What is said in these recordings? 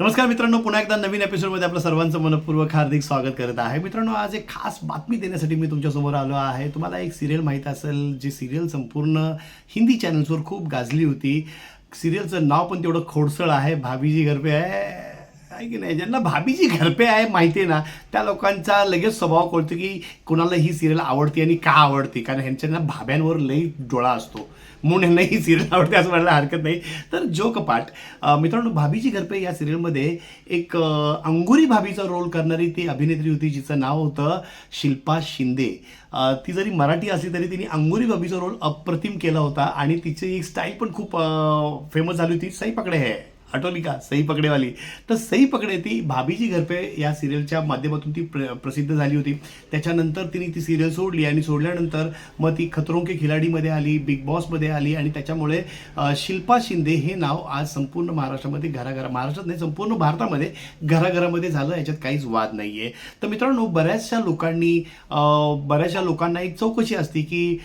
नमस्कार मित्रांनो पुन्हा एकदा नवीन एपिसोडमध्ये आपलं सर्वांचं मनपूर्वक हार्दिक स्वागत करत आहे. मित्रांनो आज एक खास बातमी देण्यासाठी मी तुमच्यासमोर आलो आहे. तुम्हाला एक सिरियल माहीत असेल जी सिरियल संपूर्ण हिंदी चॅनल्सवर खूप गाजली होती. सिरियलचं नाव पण तेवढं खोडसळ आहे. भाभीजी घरपे आहे. आहे की नाही? ज्यांना भाभीची घरपे आहे माहिती आहे ना त्या लोकांचा लगेच स्वभाव कळतो की कोणाला ही सिरियल आवडते आणि का आवडते? कारण ह्यांच्यांना भाब्यांवर लई डोळा असतो. म्हणून ह्यांना ही सिरियल आवडते असं म्हणायला हरकत नाही. तर जो कपाट मित्रांनो भाभीजी घरपे या सिरियलमध्ये एक अंगुरी भाभीचा रोल करणारी ती अभिनेत्री होती जिचं नाव होतं शिल्पा शिंदे. ती जरी मराठी असली तरी तिने अंगुरी भाभीचा रोल अप्रतिम केला होता आणि तिची एक स्टाईल पण खूप फेमस झाली होती. सई पकडे आहे आठवली का? सई पकडेवाली. तर सई पकडे ती भाभीजी घरपे या सिरियलच्या माध्यमातून ती प्र प्रसिद्ध झाली होती. त्याच्यानंतर तिने ती सिरियल सोडली आणि सोडल्यानंतर मग ती खतरों के खिलाडीमध्ये आली बिग बॉसमध्ये आली आणि त्याच्यामुळे शिल्पा शिंदे हे नाव आज संपूर्ण महाराष्ट्रामध्ये घराघरा महाराष्ट्रात नाही संपूर्ण भारतामध्ये घराघरामध्ये झालं. याच्यात काहीच वाद नाही आहे तर मित्रांनो बऱ्याचशा लोकांनी बऱ्याचशा लोकांना एक चौकशी असते की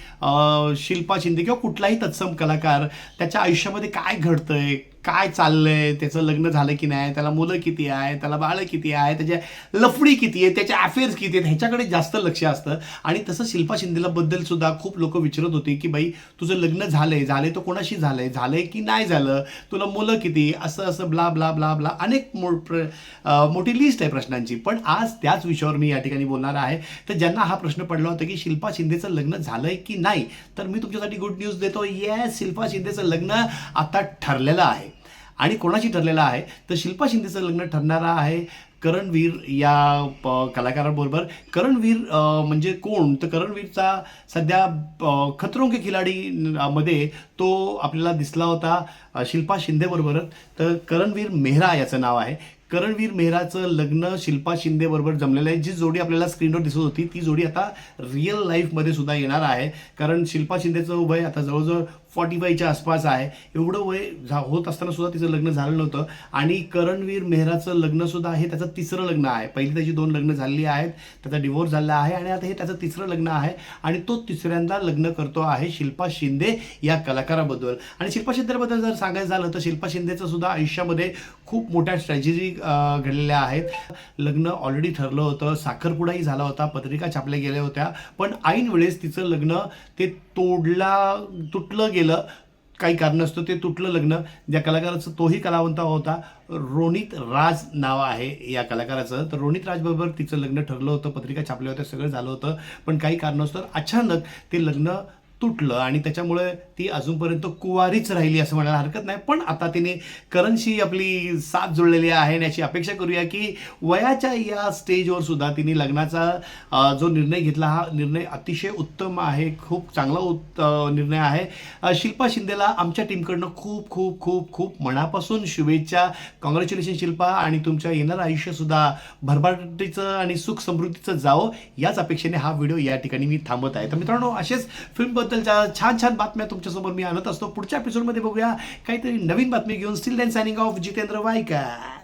शिल्पा शिंदे किंवा कुठलाही तत्सम कलाकार त्याच्या आयुष्यामध्ये काय घडतंय काय चाललंय? त्याचं लग्न झालं की नाही? त्याला मुलं किती आहे त्याला बाळं किती आहे त्याच्या लफडी किती आहे त्याच्या अफेअर्स किती आहेत? ह्याच्याकडे जास्त लक्ष असतं. आणि तसं शिल्पा शिंदेला बद्दल सुद्धा खूप लोक विचारत होते की बाई तुझं लग्न झालंय. झालंय तर कोणाशी झालंय? झालंय की नाही झालं? तुला मुलं किती? असं असं ब्ला ब्ला ब्ला ब्ला. अनेक मो प्र- मोठी लिस्ट आहे प्रश्नांची. पण आज त्याच विषयावर मी या ठिकाणी बोलणार आहे. तर ज्यांना हा प्रश्न पडला होता की शिल्पा शिंदेचं लग्न झालंय की नाही? तर मी तुमच्यासाठी गुड न्यूज देतो. येस शिल्पा शिंदेचं लग्न आता ठरलेलं आहे. आणि कोणाशी ठरलेलं आहे? तर शिल्पा शिंदेचं लग्न ठरणारा आहे. करणवीर या प- कलाकाराबरोबर. करणवीर म्हणजे कोण? तर करणवीरचा सध्या खतरों के खिलाडी मध्ये तो आपल्याला दिसला होता शिल्पा शिंदेबरोबरच तर करणवीर मेहरा याचं नाव आहे. करणवीर मेहराचं लग्न शिल्पा शिंदे बरोबर जमलेलं आहे. जी जोडी आपल्याला स्क्रीनवर दिसत होती ती जोडी आता रिअल लाईफमध्ये सुद्धा येणार आहे. कारण शिल्पा शिंदेचं वय आता जवळजवळ फॉर्टी फायच्या आसपास आहे. एवढं वय झा- होत असताना सुद्धा तिचं लग्न झालं नव्हतं. आणि करणवीर मेहराचं लग्नसुद्धा हे त्याचं तिसरं लग्न आहे. पहिली त्याची दोन लग्न झालेली आहेत. त्याचा डिवोर्स झाला आहे आणि आता हे त्याचं तिसरं लग्न आहे आणि तो तिसऱ्यांदा लग्न करतो आहे शिल्पा शिंदे या कलाकाराबद्दल. आणि शिल्पा शिंदेबद्दल जर सांगायचं झालं तर शिल्पा शिंदेचं सुद्धा आयुष्यामध्ये खूप मोठ्या स्ट्रॅटेजी घडलेल्या आहेत. लग्न ऑलरेडी ठरलं होतं. साखरपुडाही झाला होता. पत्रिका छापल्या गेल्या होत्या. पण ऐन वेळेस तिचं लग्न ते तोडला तुटलं गेलं काही कारणास्तव ते तुटलं लग्न. ज्या कलाकाराचं तोही कलावंत होता रोनित राज नाव आहे या कलाकाराचं. तर रोनित राजबरोबर तिचं लग्न ठरलं होतं पत्रिका छापल्या होत्या सगळं झालं होतं. पण काही कारणास्तव अचानक ते लग्न तुटलं आणि त्याच्यामुळे ती अजूनपर्यंत कुवारीच राहिली असं म्हणायला हरकत नाही. पण आता तिने करणशी आपली साथ जुळलेली आहे आणि याची अपेक्षा करूया की वयाच्या या स्टेजवर सुद्धा तिने लग्नाचा जो निर्णय घेतला हा निर्णय अतिशय उत्तम आहे खूप चांगला उत्त निर्णय आहे. शिल्पा शिंदेला आमच्या टीमकडनं खूप खूप खूप खूप मनापासून शुभेच्छा. कॉंग्रॅच्युलेशन शिल्पा आणि तुमच्या येणारं आयुष्यसुद्धा भरभराटीचं आणि सुख समृद्धीचं जावं. याच अपेक्षेने हा व्हिडिओ या ठिकाणी मी थांबत आहे. तर मित्रांनो असेच फिल्मबद्दल फिल्मबद्दलच्या छान छान बातम्या तुमच्यासमोर मी आणत असतो. पुढच्या एपिसोडमध्ये बघूया काहीतरी नवीन बातमी घेऊन. Still then signing off Jitendra Waikar.